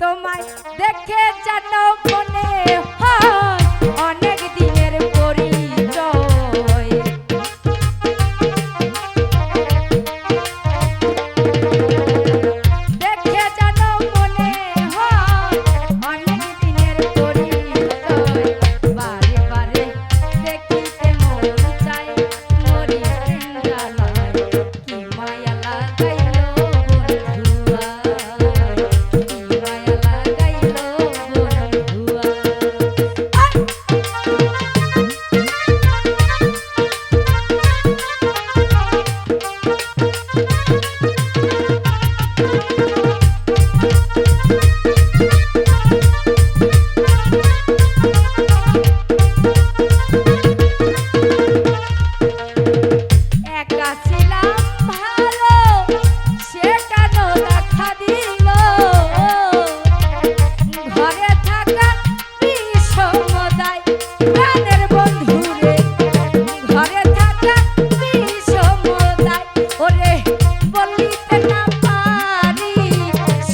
Toma, de que já não poneu?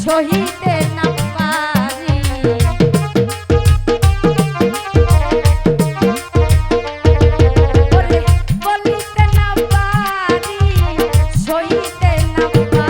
সহিতে না পারি। বলিতে না পারি সহিতে না পারি।